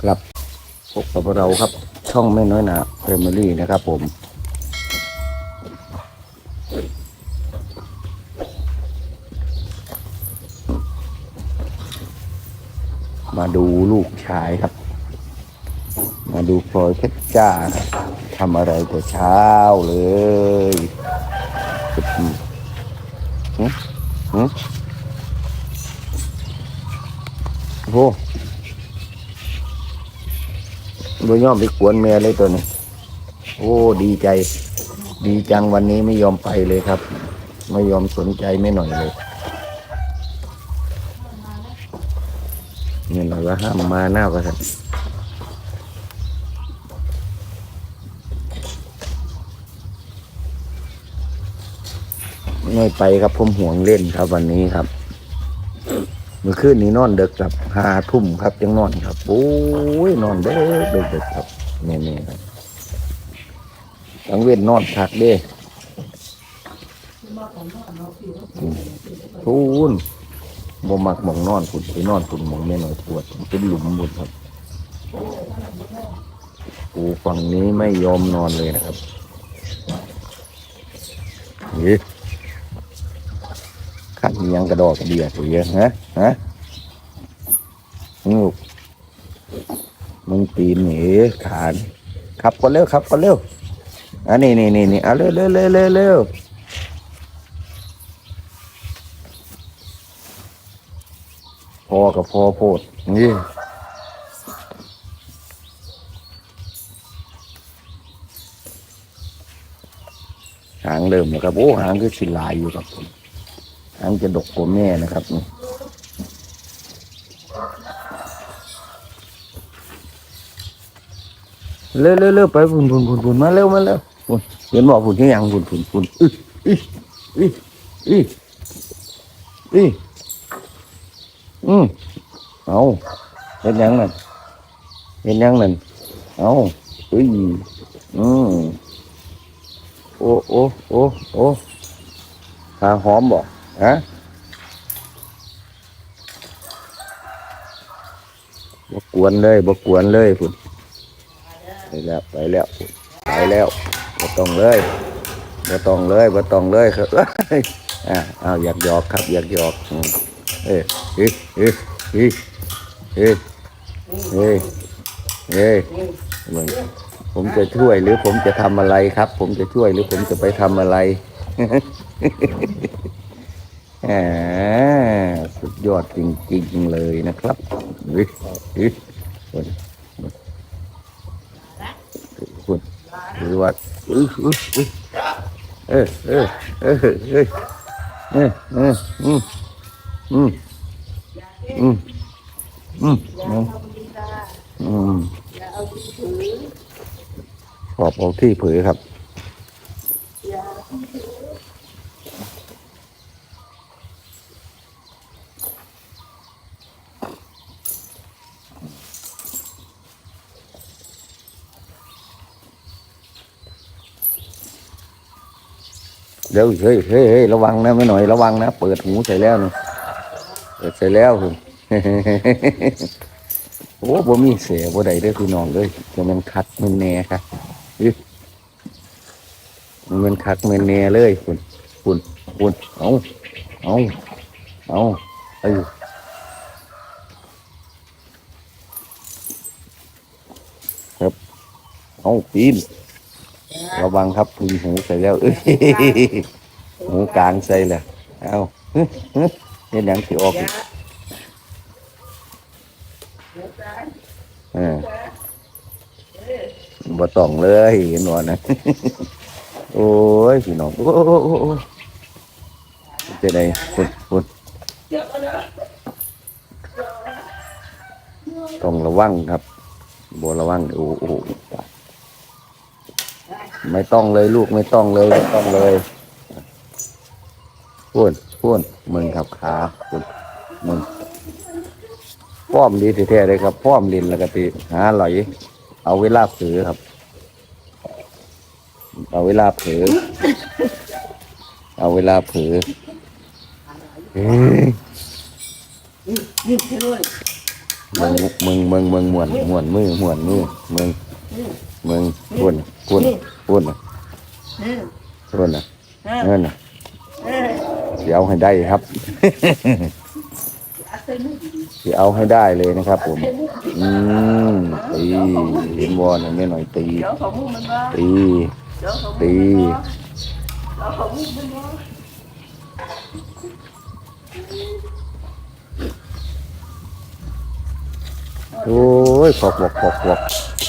ครับพบกับเราครับ ช่องไม่น้อยหนาเฟมิลี่นะครับผม มาดูลูกชายครับ มาดูพลอยเพชรจ้าทำอะไรแต่เช้าเลยอืมหืมหืมโอ้ บ่ยอมไปกวนแม่เลยตัวนี้ โอ้ ดีใจ ดีจังวันนี้ไม่ยอมไปเลยครับ ไม่ยอมสนใจไม่หน่อยเลยเนี่เราก็ห้ามมาหน้าก็สันไม่ไปครับผมห่วงเล่นครับวันนี้ครับ มื่อคืนนี้นอนเด็กครับห้าทุ่มครับยังนอนครับโอ้ยนอนเด็กเด็กเด็กครับเนี่ยนี่ครับตังเว้นนอนพักเด้อืมพูนบ่มักมองนอนฝุ่นไปนอนฝุ่นมองแม่หน่อยปวดเป็นหลุมหมดครับปูฝั่งนี้ไม่ยอมนอนเลยนะครับนี่ ขันยังกระดอกกระเดียดเยอะฮะฮะงูมึงปีนหนีขานขับก็เร็วขับก็เร็วอันนี้นี่นี่นี่เอาเร็วเร็วเร็วเร็วเร็วพอกับพอโพดนี่หางเริ่มแล้วครับโอ้หางก็สิลายอยู่ครับผมางจะดกกว่าแม่นะครับนี่เร็วเร็วเร็วไปฝุ่นฝุ่นฝุ่นฝุ่นมาเร็วมาเร็วฝุ่นเห็นบอกฝุ่นที่ยังฝุ่นฝุ่นฝุ่นอึอึอึอึอึอืมเอาเห็นยังนั่นเห็นยังนั่นเอาอึอืมโอ้โอ้โอ้โอ้หาหอมบ่ ฮะบกวนเลยบกวนเลยฝุ่นไปแล้วไปแล้วไปแล้วบ่ต้องเลยบ่ต้องเลยบ่ต้องเลยครับอ้ยอ่าเอาอยากหยอกครับ อยากหยอกอืมเอ้ยเอ้ยเอ้ยเอ้ยเอ้ยเอ้ยเอ้ยผมจะช่วยหรือผมจะทำอะไรครับ ผมจะช่วยหรือผมจะไปทำอะไร สุดยอดจริงๆเลยนะครับคนคนหรือว่าเออเออเออเออเออเออเอออืมอืมอืมอืมอืมขอบเอาที่เผยครับ เดี๋ยวเฮ้ยเฮ้ยเฮ้ยระวังนะไม่หน่อยระวังนะ เปิดหูใส่แล้วนะเปิดใส่แล้วคุณโอ้บ่มีเสียบ่ได้เด้อพี่น้องเลยจะมันคักมันแน่ครับอือมันคักมันแน่เลยคุณคุณคุณเอาเอาเอาเอ้ครับเอาปีน ระวังครับพึงหูใส่แล้วเอ้ยหูกลางใส่เลยเอาฮึฮึเห็นหยังสิออกอีกเออบ่ต้องเลยเห็นว่านะโอ้ยพี่น้องโอ้โอ้โอ้โอ้จะได้พุ่นพุ่นต้องระวังครับบ่ระวังโอ้โอ้ ไม่ต้องเลยลูกไม่ต้องเลยไม่ต้องเลยพูนพูนมึงขับขาพูนมึงป้อมดีแท้ๆเลยครับป้อมลินแล้วก็ตีหาไหลอยเอาเวลาเผือครับ เอาเวลาเผือเอาเวลาเผือเฮ้ยมึงมึงมึงมึงม่วนม่วนมือม่วนมือมึง มึงพุ่นพุ่นพุ่นน่ะอืมพุ่นน่ะเออนั่นน่ะเออสิเอาให้ได้ครับเอาใส่มือดีสิเอาให้ได้เลยนะครับ ผมใส่มือดีอืมตีเห็นวอนไม่หน่อยตีเดี๋ยวของมึงมันบ่ตีเดี๋ยวของมึงตีมันบ่เดี๋ยวของมึงมันบ่โอ้ยขอกบอกขอกบอก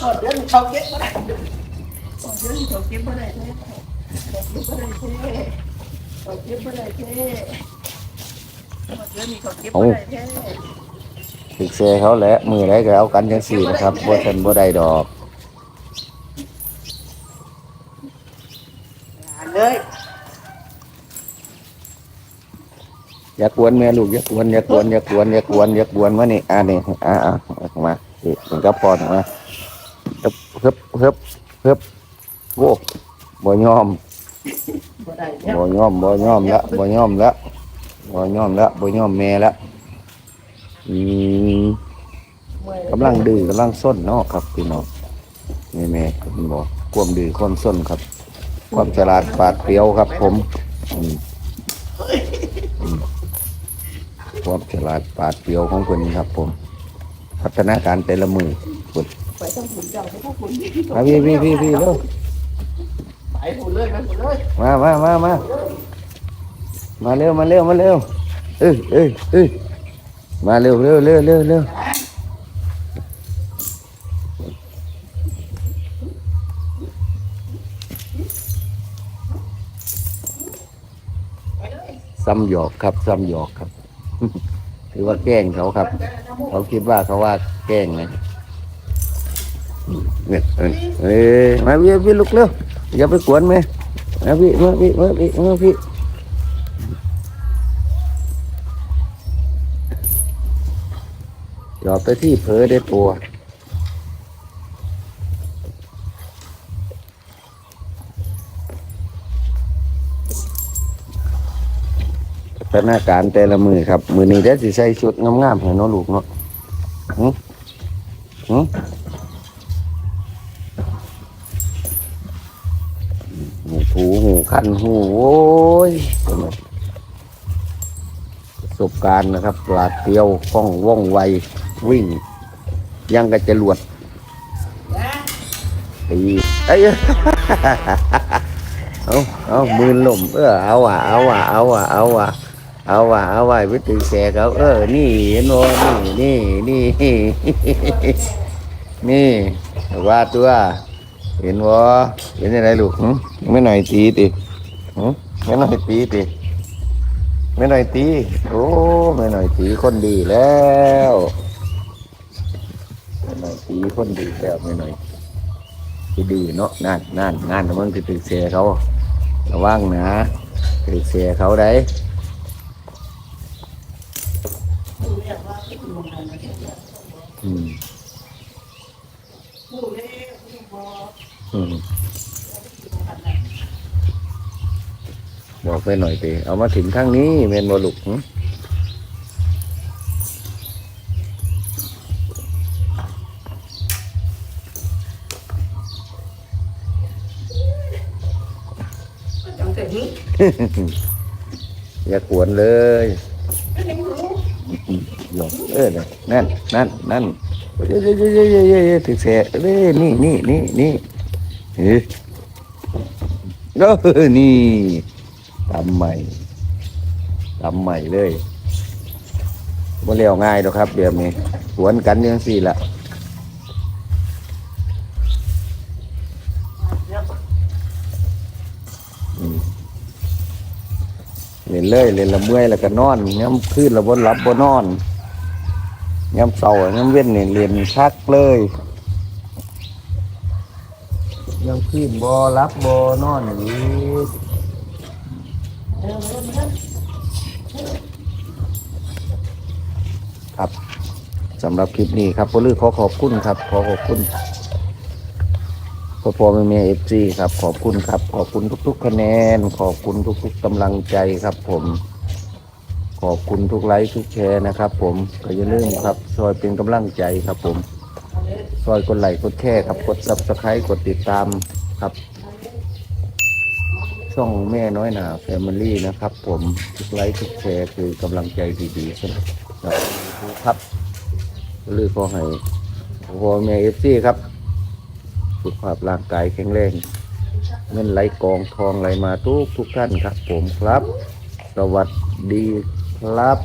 พอเดี๋ยวนี้เขาเก็บบ่ได้พอเดี๋ยวนี้เขาเก็บบ่ได้เด้เขาเก็บบ่ได้เด้เขาเก็บบ่ได้เด้พอเดี๋ยวนี้เขาเก็บบ่ได้เด้ถึกเซเขาแหละมือไรก็เอากันจังสี่นะครับบ่ทันบ่ได้ดอกอย่าเลยอย่ากวนแม่ลูกอย่ากวนอย่ากวนอย่ากวนอย่ากวนอย่ากวนมานี่อ่านี่อ่าอ่าเอามานี่ถึงก็พอนะ ฮึบเฮึบฮึบฮึบโว้บ่ยอมบ่ได้เดี๋ยวบ่ยอมบ่ยอมละบ่ยอมละบ่ยอมละบ่ยอมแม่ละอืมกำลังดื้อกำลังส้นเนาะครับพี่น้องแม่แม่ผมบอกความดื้อความส้นครับ ความฉลาดปาดเปรียวครับ ผมอืมอืมความฉลาดปาดเปรียวของคนครับ ผม พัฒนาการแต่ละมือ ไปต้องหุ่นเจ้าไปต้องหุ่นมาพี่พี่พี่พี่เร็วไปหุ่นเลยไปหุ่นเลยมามามามามาเร็วมาเร็วมาเร็วเอ้ยเอ้ยเอ้ยมาเร็วเร็วเร็วเร็วเร็วซ้ำหยอกครับซ้ำหยอกครับ ถือว่าแกล้งเขาครับ เขาคิดว่าเขาว่าแกล้งนะ เนี่ยเอ้ยเอ้ยมาพี่พี่ลุกเร็วอย่าไปกวนแม่มาพี่มาพี่มาพี่มาพี่จอดไปที่เผลอได้ปัวพัฒนาการแต่ละมือครับ มือนี้ได้สิใส่ชุดงามๆให้น้องลูกเนาะหึหึหู นหูโอ้ยประสบการณ์นะครับปลาดเปรียวคล่องว่องไววิ่ง ยังกระจรวดตีเอ้เอาเอามือหล่มเออเอาอะเอาอะเอาอะเอาอะเอาอะเอาไว้ไปถึงแสเขาเออ นี่เห็นบ่นี่นี่นี่นี่ว่าตัว เห็นบ่เห็นอะไรลูกไม่หน่อยตีติ ไม่หน่อยตีติไม่หน่อยตี โอ้ไม่หน่อยตีคนดีแล้วไม่หน่อยตีคนดีแล้วไม่หน่อยตีดีเนาะนั่นนั่นงานมันคือตึกเสียเขาระวังนะตึกเสียเขาได้อืมอืมบอก ไปหน่อยตีเอามาถึงข้างนี้เมนบอลุกหึจังแต่นี้อย่ากวนเลยหยอกเออนั่นนั่นนั่นเย้เย้เย้เย้เย้เย้เย้ถึงเสียเอ้ยนี่นี่นี่นี่เฮ้ยเออนี่ ทำใหม่ทำใหม่เลยบ่เลี้ยวง่ายดอกครับเดี๋ยวนี้หวนกันยังสี่ละเล่นเลยเล่นละเมื่อยแล้วก็นอนย้ำขึ้นล้วบนรับบ่นอนย้ำเสาย้ำเว้นเนี่ยเรียนชักเลยย้ำขึ้นบ่รับบ่นอนอย่างนี้ ครับสำหรับคลิปนี้ครับพ่อลือขอขอบคุณครับ ขอขอบคุณพ่อพ่อแม่แม่เอฟซีครับ ขอบคุณครับ ขอบคุณทุก ๆ คะแนน ขอบคุณทุก ๆกำลังใจครับผม ขอบคุณทุกไลค์ทุกแชร์นะครับ ผมก็อย่าลืมครับซอยเป็นกำลังใจครับผมซอยกดไลค์กดแชร์ครับ กดซับสไครต์กดติดตามครับ ช่องแม่น้อยหนาแฟมิลี่นะครับ ผมทุกไลค์ทุกแชร์คือกำลังใจดีๆสำหรับครับลือขอให้พ่อแม่เอฟซีครับ สุขภาพร่างกายแข็งแรงเงินไหลกองทองไหลมาทุกทุกท่านครับ ผมครับ สวัสดีครับ